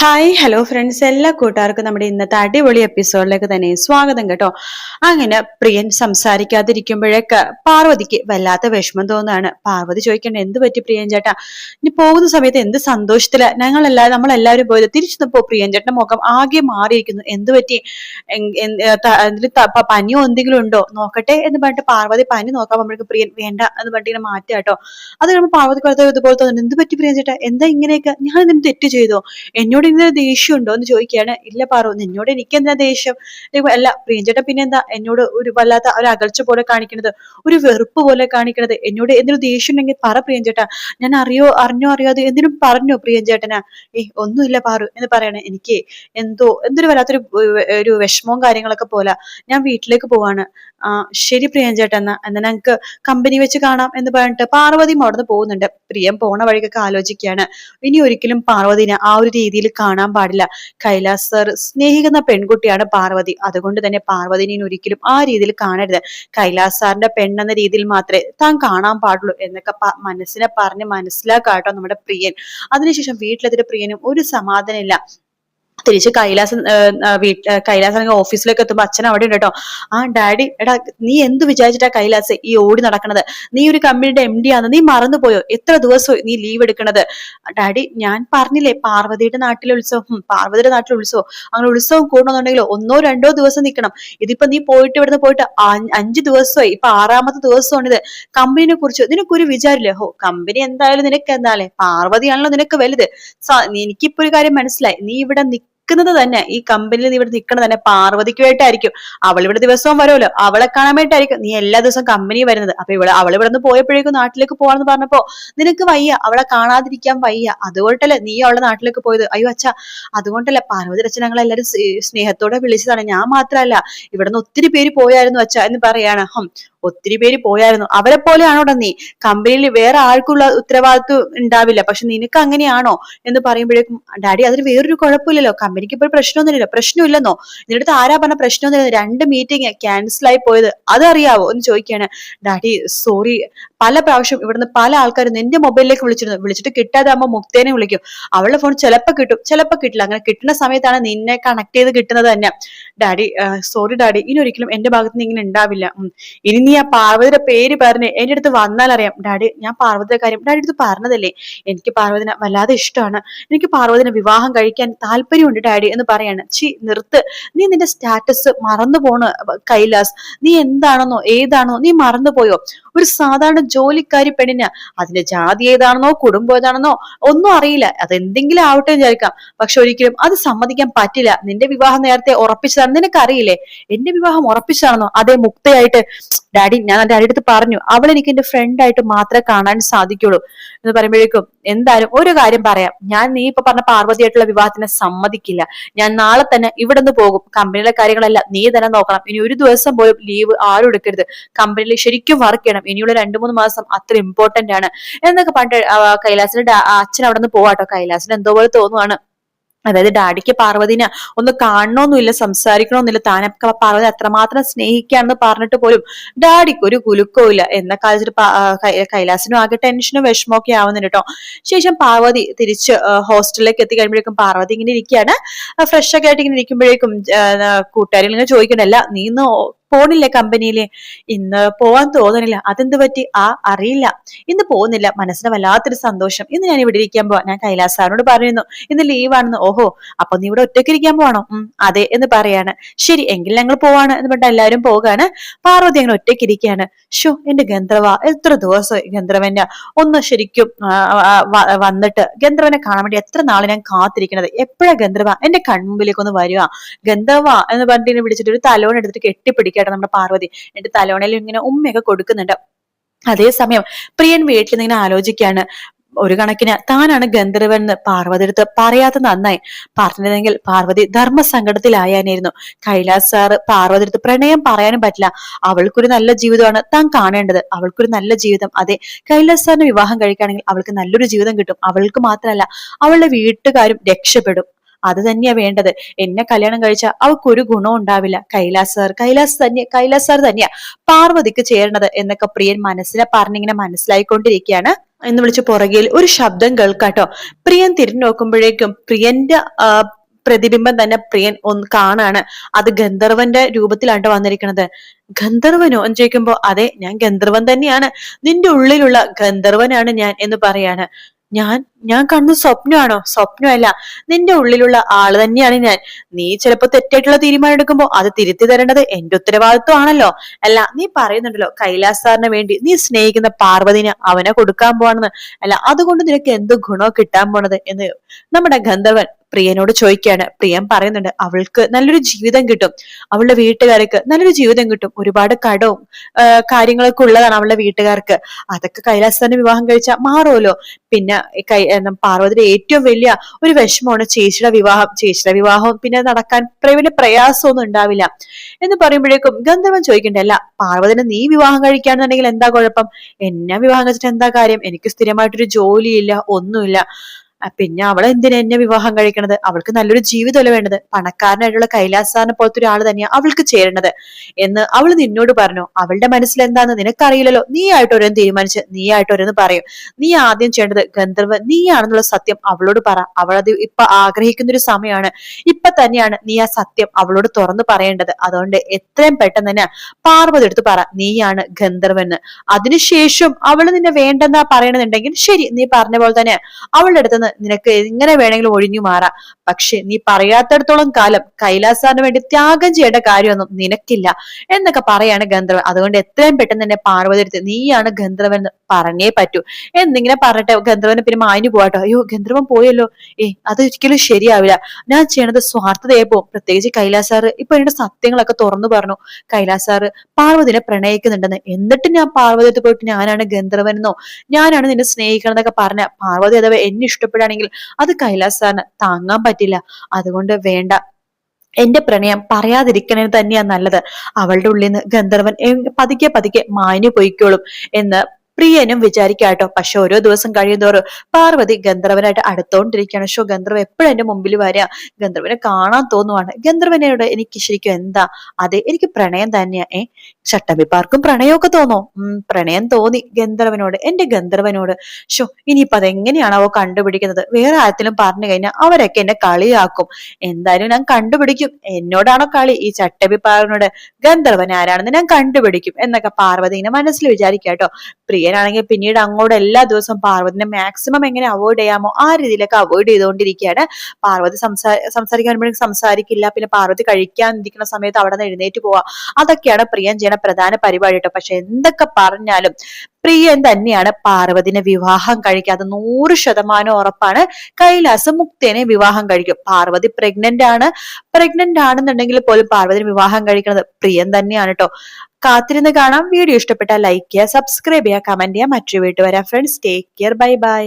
Hi hello friends എല്ലാ കൂട്ടുകാർക്കും നമ്മുടെ ഇന്നത്തെ അടിപൊളി എപ്പിസോഡിലേക്ക് തന്നെ സ്വാഗതം കേട്ടോ. അങ്ങനെ പ്രിയൻ സംസാരിക്കാതിരിക്കുമ്പോഴേക്ക് പാർവതിക്ക് വല്ലാത്ത വിഷമം തോന്നുകയാണ്. പാർവതി ചോദിക്കേണ്ട എന്ത് പറ്റി പ്രിയൻ ചേട്ടാ? ഇനി പോകുന്ന സമയത്ത് എന്ത് സന്തോഷത്തില? ഞങ്ങളെല്ലാ നമ്മളെല്ലാവരും പോയത് തിരിച്ചു പ്രിയൻ ചേട്ടന്റെ മുഖം ആകെ മാറിയിരിക്കുന്നു. എന്ത് പറ്റി? പനിയോ എന്തെങ്കിലും ഉണ്ടോ? നോക്കട്ടെ എന്ന് പറഞ്ഞിട്ട് പാർവതി പനി നോക്കാൻ നമ്മൾക്ക് പ്രിയൻ വേണ്ട എന്ന് പറഞ്ഞിട്ട് ഇങ്ങനെ മാറ്റുക കേട്ടോ. അത് കഴിയുമ്പോൾ പാർവതി ഇതുപോലെ തോന്നുന്നു. എന്ത് പറ്റി പ്രിയൻ ചേട്ടാ? എന്താ ഇങ്ങനെയൊക്കെ? ഞാൻ എന്തെങ്കിലും തെറ്റ് ചെയ്തോ? എന്നോട് ഇങ്ങനെ ദേഷ്യം ഉണ്ടോ എന്ന് ചോദിക്കുകയാണ്. ഇല്ല പാറു നിന്നോട് എനിക്ക് എന്താ ദേഷ്യം അല്ല പ്രിയഞ്ചേട്ടൻ പിന്നെ എന്താ? എന്നോട് ഒരു വല്ലാത്ത ഒരു അകൽച്ച പോലെ കാണിക്കണത് ഒരു വെറുപ്പ് പോലെ കാണിക്കണത് എന്നോട് എന്തെങ്കിലും ദേഷ്യം ഉണ്ടെങ്കിൽ പറ പ്രിയഞ്ചേട്ടാ ഞാൻ അറിയോ അറിഞ്ഞോ അറിയാതെ എന്തിനും പറഞ്ഞോ പ്രിയഞ്ചേട്ടനാ ഏ ഒന്നുമില്ല പാറു എന്ന് പറയണേ എനിക്ക്. എന്തോ എന്തൊരു വല്ലാത്തൊരു ഒരു വിഷമവും കാര്യങ്ങളൊക്കെ പോലെ ഞാൻ വീട്ടിലേക്ക് പോവാണ്. ശരി പ്രിയഞ്ചേട്ട എന്നാ എന്നാ കമ്പനി വെച്ച് കാണാം എന്ന് പറഞ്ഞിട്ട് പാർവതിയും അവിടുന്ന് പോകുന്നുണ്ട്. പ്രിയം പോണ വഴിക്കൊക്കെ ആലോചിക്കുകയാണ്. ഇനി ഒരിക്കലും പാർവതിനെ ആ ഒരു രീതിയിൽ കാണാൻ പാടില്ല. കൈലാസ് സർ സ്നേഹിക്കുന്ന പെൺകുട്ടിയാണ് പാർവതി. അതുകൊണ്ട് തന്നെ പാർവതിനെ ഒരിക്കലും ആ രീതിയിൽ കാണരുത്. കൈലാസ് സാറിന്റെ പെണ്ണെന്ന രീതിയിൽ മാത്രമേ താൻ കാണാൻ പാടുള്ളൂ എന്നൊക്കെ മനസ്സിനെ പറഞ്ഞ് മനസ്സിലാക്കാട്ടോ നമ്മുടെ പ്രിയൻ. അതിനുശേഷം വീട്ടിലെത്തിയ പ്രിയനും ഒരു സമാധാനമില്ല തിരിച്ച് കൈലാസം വീട്ട് ഓഫീസിലേക്ക് എത്തുമ്പോൾ അച്ഛൻ അവിടെ ഉണ്ട് കേട്ടോ. ആ ഡാഡി എടാ നീ എന്ത് വിചാരിച്ചിട്ടാ കൈലാസ് ഈ ഓടി നടക്കണത്? നീ ഒരു കമ്പനിയുടെ എം ഡി ആണ് നീ മറന്നുപോയോ? എത്ര ദിവസം നീ ലീവ് എടുക്കണത്? ഡാഡി ഞാൻ പറഞ്ഞില്ലേ പാർവതിയുടെ നാട്ടിലെ ഉത്സവം പാർവതിയുടെ നാട്ടിലെ ഉത്സവം. അങ്ങനെ ഉത്സവം കൂടണമെന്നുണ്ടെങ്കിലോ ഒന്നോ രണ്ടോ ദിവസം നിൽക്കണം ഇതിപ്പോ നീ പോയിട്ട് ഇവിടുന്ന് പോയിട്ട് അഞ്ച് ദിവസമായി ഇപ്പൊ ആറാമത്തെ ദിവസമാണിത്. കമ്പനിനെ കുറിച്ച് നിനക്കൊരു വിചാരില്ലേ ഹോ കമ്പനി എന്തായാലും നിനക്ക് എന്താല്ലേ പാർവതിയാണല്ലോ നിനക്ക് വലുത്. എനിക്കിപ്പോ ഒരു കാര്യം മനസ്സിലായി. നീ ഇവിടെ നിൽക്കുന്നത് തന്നെ ഈ കമ്പനിയിൽ നീ ഇവിടെ നിൽക്കുന്നത് തന്നെ പാർവതിക്ക് വേണ്ടിയിട്ടായിരിക്കും അവൾ ഇവിടെ ദിവസവും വരുമല്ലോ. അവളെ കാണാൻ വേണ്ടിയിട്ടായിരിക്കും നീ എല്ലാ ദിവസവും കമ്പനി വരുന്നത്. അപ്പൊ ഇവിടെ അവൾ ഇവിടെ നിന്ന് പോയപ്പോഴേക്കും നാട്ടിലേക്ക് പോവാന്ന് പറഞ്ഞപ്പോ നിനക്ക് വയ്യ. അവളെ കാണാതിരിക്കാൻ വയ്യ. അതുകൊണ്ടല്ലേ നീ അവളുടെ നാട്ടിലേക്ക് പോയത്? അയ്യോ അച്ഛാ. അതുകൊണ്ടല്ലേ. പാർവതി അച്ഛൻ ഞങ്ങൾ എല്ലാവരും സ്നേഹത്തോടെ വിളിച്ചതാണ്. ഞാൻ മാത്രമല്ല നിന്ന് ഒത്തിരി പേര് പോയായിരുന്നു അച്ഛ എന്ന് പറയാണ്. ഹം. ഒത്തിരി പേര് പോയായിരുന്നു. അവരെ പോലെയാണോ നീ? കമ്പനിയിൽ വേറെ ആൾക്കുള്ള ഉത്തരവാദിത്വം ഉണ്ടാവില്ല. പക്ഷെ നിനക്ക് അങ്ങനെയാണോ? എന്ന് പറയുമ്പോഴേക്കും ഡാഡി അതിന് വേറൊരു കുഴപ്പമില്ലല്ലോ. കമ്പനിക്ക് ഇപ്പോൾ പ്രശ്നമൊന്നുമില്ല പ്രശ്നമില്ലെന്നോ? നിന്റെ ആരാ പറഞ്ഞ പ്രശ്നമൊന്നുമില്ല രണ്ട് മീറ്റിംഗ് ക്യാൻസൽ ആയി പോയത് അതറിയാവോ? എന്ന് ചോദിക്കുകയാണ്. ഡാഡി സോറി പല പ്രാവശ്യം ഇവിടുന്ന് പല ആൾക്കാരും എന്റെ മൊബൈലിലേക്ക് വിളിച്ചിരുന്നു. വിളിച്ചിട്ട് കിട്ടാതെ ആകുമ്പോൾ മുക്തേനെ വിളിക്കും. അവളുടെ ഫോൺ ചിലപ്പോൾ കിട്ടും. ചിലപ്പോൾ കിട്ടില്ല. അങ്ങനെ കിട്ടുന്ന സമയത്താണ് നിന്നെ കണക്ട് ചെയ്ത് കിട്ടുന്നത് തന്നെ. Daddy sorry daddy. ഇനി ഒരിക്കലും എന്റെ ഭാഗത്ത് നിന്ന് ഇങ്ങനെ ഉണ്ടാവില്ല. ഇനി നീ ആ പാർവതിയുടെ പേര് പറഞ്ഞ് എന്റെ അടുത്ത് വന്നാൽ അറിയാം. ഡാഡി ഞാൻ പാർവതിയുടെ കാര്യം ഡാഡി അടുത്ത് പറഞ്ഞതല്ലേ? എനിക്ക് പാർവതിനെ വല്ലാതെ ഇഷ്ടമാണ്. എനിക്ക് പാർവതിനെ വിവാഹം കഴിക്കാൻ താല്പര്യമുണ്ട് ഡാഡി എന്ന് പറയാണ്. ചി നിർത്ത്. നീ നിന്റെ സ്റ്റാറ്റസ് മറന്നു പോണ് കൈലാസ്. നീ എന്താണെന്നോ ഏതാണോ നീ മറന്നു പോയോ? ഒരു സാധാരണ ജോലിക്കാരി പെണ്ണിന് അതിന്റെ ജാതി ഏതാണെന്നോ കുടുംബം ഏതാണെന്നോ ഒന്നും അറിയില്ല. അത് എന്തെങ്കിലും ആവട്ടെ വിചാരിക്കാം. പക്ഷെ ഒരിക്കലും അത് സമ്മതിക്കാൻ പറ്റില്ല. നിന്റെ വിവാഹം നേരത്തെ ഉറപ്പിച്ചതാണ് നിനക്കറിയില്ലേ? എന്റെ വിവാഹം ഉറപ്പിച്ചതാണെന്നോ? അതേ മുക്തയായിട്ട് ഡാഡി ഞാൻ ഡാഡി അടുത്ത് പറഞ്ഞു. അവൾ എനിക്ക് എന്റെ ഫ്രണ്ട് ആയിട്ട് മാത്രമേ കാണാൻ സാധിക്കുള്ളൂ എന്ന് പറയുമ്പോഴേക്കും എന്തായാലും ഒരു കാര്യം പറയാം. ഞാൻ നീ ഇപ്പൊ പറഞ്ഞ പാർവതിയായിട്ടുള്ള വിവാഹത്തിനെ സമ്മതിക്കില്ല. ഞാൻ നാളെ തന്നെ ഇവിടെ നിന്ന് പോകും. കമ്പനിയിലെ കാര്യങ്ങളെല്ലാം നീ തന്നെ നോക്കണം. ഇനി ഒരു ദിവസം പോലും ലീവ് ആരും എടുക്കരുത്. കമ്പനിയിൽ ശരിക്കും വർക്ക് ചെയ്യണം. ഇനിയുള്ള രണ്ടു മൂന്ന് മാസം അത്ര ഇമ്പോർട്ടന്റ് ആണ്. എന്നൊക്കെ പണ്ട് കൈലാസിന്റെ അച്ഛൻ അവിടെ നിന്ന് പോവാട്ടോ. കൈലാസിന് എന്തോ പോലെ തോന്നുവാണ്. അതായത് ഡാഡിക്ക് പാർവതിനെ ഒന്ന് കാണണമെന്നില്ല സംസാരിക്കണമെന്നില്ല താനൊക്കെ പാർവതി അത്രമാത്രം സ്നേഹിക്കാന്ന് പറഞ്ഞിട്ട് പോലും ഡാഡിക്ക് ഒരു കുലുക്കവും ഇല്ല. എന്ന കാലത്തിൽ കൈലാസിനും ആകെ ടെൻഷനും വിഷമമൊക്കെ ആവുന്നുണ്ട് കേട്ടോ. ശേഷം പാർവതി തിരിച്ച് ഹോസ്റ്റലിലേക്ക് എത്തി കഴിയുമ്പോഴേക്കും പാർവതി ഇങ്ങനെ ഇരിക്കുകയാണ്. ഫ്രഷ് ഒക്കെ ആയിട്ട് ഇങ്ങനെ ഇരിക്കുമ്പോഴേക്കും കൂട്ടുകാരികൾ ഇങ്ങനെ ചോദിക്കണല്ല നീ ഇന്ന് പോണില്ലേ കമ്പനിയിൽ ഇന്ന് പോവാൻ തോന്നണില്ല. അതെന്ത് പറ്റി? ആ അറിയില്ല. ഇന്ന് പോകുന്നില്ല. മനസ്സിന് വല്ലാത്തൊരു സന്തോഷം. ഇന്ന് ഞാൻ ഇവിടെ ഇരിക്കാൻ പോവാ. ഞാൻ കൈലാസ് സാറിനോട് പറയുന്നു ഇന്ന് ലീവാണെന്ന് ഓഹോ അപ്പൊ നീ ഇവിടെ ഒറ്റയ്ക്ക് ഇരിക്കാൻ പോവാണോ? ഉം അതെ എന്ന് പറയാണ്. ശരി എങ്കിൽ ഞങ്ങൾ പോവാണ് എന്ന് പറഞ്ഞിട്ട് എല്ലാവരും പോകാണ്. പാർവതി അങ്ങനെ ഒറ്റയ്ക്ക് ഇരിക്കുകയാണ് ഷോ എന്റെ ഗന്ധർവ എത്ര ദിവസം ഗന്ധർവന്റെ ഒന്ന് ശരിക്കും വന്നിട്ട് ഗന്ധർവനെ കാണാൻ വേണ്ടി എത്ര നാളെ ഞാൻ കാത്തിരിക്കണത്? എപ്പോഴാ ഗന്ധർവ? എന്റെ കൺമുമ്പിലേക്ക് ഒന്ന് വരിക ഗന്ധർവ എന്ന് പറഞ്ഞിട്ട് വിളിച്ചിട്ട് ഒരു തലോൺ എടുത്തിട്ട് കെട്ടിപ്പിടിക്കുക കേട്ടോ നമ്മുടെ പാർവതി. എന്നിട്ട് തലോണയിൽ ഇങ്ങനെ ഉമ്മയൊക്കെ കൊടുക്കുന്നുണ്ട്. അതേസമയം പ്രിയൻ വീട്ടിൽ ഇങ്ങനെ ആലോചിക്കാണ് ഒരു കണക്കിന് താനാണ് ഗന്ധർവൻ എന്ന് പാർവതി എടുത്ത് പറയാത്ത നന്നായി. പറഞ്ഞിരുന്നെങ്കിൽ പാർവതി ധർമ്മസങ്കടത്തിലായാനായിരുന്നു. കൈലാസ് സാറ് പാർവതി എടുത്ത് പ്രണയം പറയാനും പറ്റില്ല. അവൾക്കൊരു നല്ല ജീവിതമാണ് താൻ കാണേണ്ടത്. അവൾക്കൊരു നല്ല ജീവിതം. അതെ കൈലാസ് സാറിന് വിവാഹം കഴിക്കുകയാണെങ്കിൽ അവൾക്ക് നല്ലൊരു ജീവിതം കിട്ടും. അവൾക്ക് മാത്രമല്ല അവളുടെ വീട്ടുകാരും രക്ഷപ്പെടും. അത് തന്നെയാ വേണ്ടത്. എന്നെ കല്യാണം കഴിച്ച അവൾക്കൊരു ഗുണം ഉണ്ടാവില്ല. കൈലാസ് സാർ കൈലാസ് തന്നെ കൈലാസ് സാർ തന്നെയാ പാർവതിക്ക് ചേരണത് എന്നൊക്കെ പ്രിയൻ മനസ്സിനെ പറഞ്ഞിങ്ങനെ മനസ്സിലായിക്കൊണ്ടിരിക്കുകയാണ്. എന്ന് വിളിച്ച് പുറകിൽ ഒരു ശബ്ദം കേൾക്കാട്ടോ. പ്രിയൻ തിരിഞ്ഞു നോക്കുമ്പോഴേക്കും പ്രിയന്റെ പ്രതിബിംബം തന്നെ പ്രിയൻ ഒന്ന് കാണാണ്. അത് ഗന്ധർവന്റെ രൂപത്തിലാണ് വന്നിരിക്കുന്നത് ഗന്ധർവനോ എന്ന് ചോദിക്കുമ്പോ അതെ ഞാൻ ഗന്ധർവൻ തന്നെയാണ്. നിന്റെ ഉള്ളിലുള്ള ഗന്ധർവനാണ് ഞാൻ എന്ന് പറയാണ്. ഞാൻ ഞാൻ കണ്ണു സ്വപ്നമാണോ? സ്വപ്നമല്ല. നിന്റെ ഉള്ളിലുള്ള ആൾ തന്നെയാണ് ഞാൻ. നീ ചിലപ്പോ തെറ്റായിട്ടുള്ള തീരുമാനം എടുക്കുമ്പോ അത് തിരുത്തി തരേണ്ടത് എന്റെ ഉത്തരവാദിത്വമാണല്ലോ. അല്ല നീ പറയുന്നുണ്ടല്ലോ കൈലാസ് സാറിന് വേണ്ടി നീ സ്നേഹിക്കുന്ന പാർവതിന് അവനെ കൊടുക്കാൻ പോവാണെന്ന്. അല്ല അതുകൊണ്ട് നിനക്ക് എന്ത് ഗുണോ കിട്ടാൻ പോണത് എന്ന് നമ്മുടെ ഗന്ധർവൻ പ്രിയനോട് ചോദിക്കുകയാണ്. പ്രിയൻ പറയുന്നുണ്ട് അവൾക്ക് നല്ലൊരു ജീവിതം കിട്ടും. അവളുടെ വീട്ടുകാർക്ക് നല്ലൊരു ജീവിതം കിട്ടും. ഒരുപാട് കടവും കാര്യങ്ങളൊക്കെ ഉള്ളതാണ് അവളുടെ വീട്ടുകാർക്ക്. അതൊക്കെ കൈലാസാന്റെ വിവാഹം കഴിച്ചാൽ മാറുമല്ലോ. പിന്നെ കൈ പാർവതിയുടെ ഏറ്റവും വലിയ ഒരു വിഷമമാണ് ചേച്ചിയുടെ വിവാഹം. ചേച്ചിയുടെ വിവാഹം പിന്നെ നടക്കാൻ വലിയ പ്രയാസമൊന്നും ഉണ്ടാവില്ല. എന്ന് പറയുമ്പോഴേക്കും ഗന്ധർവൻ ചോദിക്കണ്ടല്ല പാർവതിനെ നീ വിവാഹം കഴിക്കാന്നുണ്ടെങ്കിൽ എന്താ കുഴപ്പം? എന്നെ വിവാഹം കഴിച്ചിട്ട് എന്താ കാര്യം? എനിക്ക് സ്ഥിരമായിട്ടൊരു ജോലിയില്ല ഒന്നുമില്ല. പിന്നെ അവൾ എന്തിനാ എന്നെ വിവാഹം കഴിക്കണത്? അവൾക്ക് നല്ലൊരു ജീവിതമല്ല വേണ്ടത്? പണക്കാരനായിട്ടുള്ള കൈലാസാറിനെ പോലത്തെ ഒരാൾ തന്നെയാണ് അവൾക്ക് ചേരേണ്ടത്. എന്ന് അവൾ നിന്നോട് പറഞ്ഞു അവളുടെ മനസ്സിൽ എന്താന്ന് നിനക്കറിയില്ലല്ലോ. നീ ആയിട്ട് ഓരോന്ന് തീരുമാനിച്ച് നീ ആയിട്ട് ഓരോന്ന് പറയും. നീ ആദ്യം ചെയ്യേണ്ടത് ഗന്ധർവ് നീയാണെന്നുള്ള സത്യം അവളോട് പറ. അവളത് ഇപ്പൊ ആഗ്രഹിക്കുന്ന ഒരു സമയമാണ് ഇപ്പൊ തന്നെയാണ് നീ ആ സത്യം അവളോട് തുറന്നു പറയേണ്ടത്. അതുകൊണ്ട് എത്രയും പെട്ടെന്ന് തന്നെ പാർവതി എടുത്ത് പറ നീയാണ് ഗന്ധർവെന്ന്. അതിനുശേഷം അവൾ നിന്നെ വേണ്ടെന്നാ പറയണമെന്നുണ്ടെങ്കിൽ ശരി നീ പറഞ്ഞ പോലെ തന്നെ അവളുടെ അടുത്ത് നിനക്ക് എങ്ങനെ വേണമെങ്കിലും ഒഴിഞ്ഞു മാറാം. പക്ഷെ നീ പറയാത്തടത്തോളം കാലം കൈലാസാറിന് വേണ്ടി ത്യാഗം ചെയ്യേണ്ട കാര്യമൊന്നും നിനക്കില്ല എന്നൊക്കെ പറയാണ് ഗന്ധർവൻ. അതുകൊണ്ട് എത്രയും പെട്ടെന്ന് തന്നെ പാർവതി എടുത്ത് നീയാണ് ഗന്ധർവൻ എന്ന് പറഞ്ഞേ പറ്റൂ. എന്നിങ്ങനെ പറഞ്ഞിട്ട് ഗന്ധർവന് പിന്നെ മാഞ്ഞു പോവാട്ടോ. അയ്യോ ഗന്ധർവൻ പോയല്ലോ. ഏ അത് ഒരിക്കലും ശരിയാവില്ല. ഞാൻ ചെയ്യണത് സ്വാർത്ഥതയെ പോകും. പ്രത്യേകിച്ച് കൈലാസാറ് ഇപ്പൊ എന്റെ സത്യങ്ങളൊക്കെ തുറന്നു പറഞ്ഞു. കൈലാസാറ് പാർവതിനെ പ്രണയിക്കുന്നുണ്ടെന്ന്. എന്നിട്ട് ഞാൻ പാർവതി പോയിട്ട് ഞാനാണ് ഗന്ധർവനെന്നോ ഞാനാണ് നിന്നെ സ്നേഹിക്കണമെന്നൊക്കെ പറഞ്ഞ പാർവതി അഥവാ എന്നെ ഇഷ്ടപ്പെട്ടു ഇഷ്ടപ്പെടുകയാണെങ്കിൽ അത് കൈലാസ് സാറിന് താങ്ങാൻ പറ്റില്ല. അതുകൊണ്ട് വേണ്ട. എന്റെ പ്രണയം പറയാതിരിക്കണേ തന്നെയാ നല്ലത്. അവളുടെ ഉള്ളിൽ നിന്ന് ഗന്ധർവൻ പതുക്കെ പതുക്കെ മാഞ്ഞു പൊയ്ക്കോളും എന്ന് പ്രിയനും വിചാരിക്കാട്ടോ. പക്ഷെ ഓരോ ദിവസം കഴിയുന്തോറും പാർവതി ഗന്ധർവനായിട്ട് അടുത്തോണ്ടിരിക്കുകയാണ്. ഷോ ഗന്ധർവ് എപ്പോഴും എന്റെ മുമ്പിൽ വരിക? ഗന്ധർവനെ കാണാൻ തോന്നുവാണ്. ഗന്ധർവനോട് എനിക്ക് ശരിക്കും എന്താ? അതെ എനിക്ക് പ്രണയം തന്നെയാ. ഏ ചട്ടമ്പിപ്പാർക്കും പ്രണയമൊക്കെ തോന്നോ? ഉം പ്രണയം തോന്നി ഗന്ധർവനോട് എന്റെ ഗന്ധർവനോട്. ഷോ ഇനിയിപ്പൊ അവ കണ്ടുപിടിക്കുന്നത്? വേറെ ആരത്തിലും പറഞ്ഞു കഴിഞ്ഞാൽ അവരൊക്കെ എന്നെ കളിയാക്കും. എന്തായാലും ഞാൻ കണ്ടുപിടിക്കും. എന്നോടാണോ കളി? ഈ ചട്ടമ്പിപ്പാറിനോട് ഗന്ധർവൻ ആരാണെന്ന് ഞാൻ കണ്ടുപിടിക്കും. എന്നൊക്കെ പാർവതി ഇങ്ങനെ മനസ്സിൽ വിചാരിക്കാട്ടോ. പ്രിയ പ്രിയനാണെങ്കിൽ പിന്നീട് അങ്ങോട്ട് എല്ലാ ദിവസവും പാർവതിനെ മാക്സിമം എങ്ങനെ അവോയ്ഡ് ചെയ്യാമോ ആ രീതിയിലൊക്കെ അവോയ്ഡ് ചെയ്തുകൊണ്ടിരിക്കുകയാണ്. പാർവതി സംസാ സംസാരിക്കാൻ വരുമ്പോഴേക്കും സംസാരിക്കില്ല പിന്നെ പാർവതി കഴിക്കാൻ ഇരിക്കുന്ന സമയത്ത് അവിടെ നിന്ന് എഴുന്നേറ്റ് പോവാ. അതൊക്കെയാണ് പ്രിയൻ ചെയ്യുന്ന പ്രധാന പരിപാടി കേട്ടോ പക്ഷെ എന്തൊക്കെ പറഞ്ഞാലും പ്രിയൻ തന്നെയാണ് പാർവതിനെ വിവാഹം കഴിക്കാതെ നൂറ് ശതമാനം ഉറപ്പാണ്. കൈലാസം മുക്തേനെ വിവാഹം കഴിക്കും. പാർവതി പ്രഗ്നന്റ് ആണ്. പ്രഗ്നന്റ് ആണെന്നുണ്ടെങ്കിൽ പോലും പാർവതിനെ വിവാഹം കഴിക്കുന്നത് പ്രിയൻ തന്നെയാണ് കേട്ടോ കാത്തിരുന്ന് കാണാം. വീഡിയോ ഇഷ്ടപ്പെട്ടാൽ ലൈക്ക് ചെയ്യുക സബ്സ്ക്രൈബ് ചെയ്യുക കമന്റ് ചെയ്യുക. മറ്റൊരു വീട്ടിൽ വരാം. Friends take care bye bye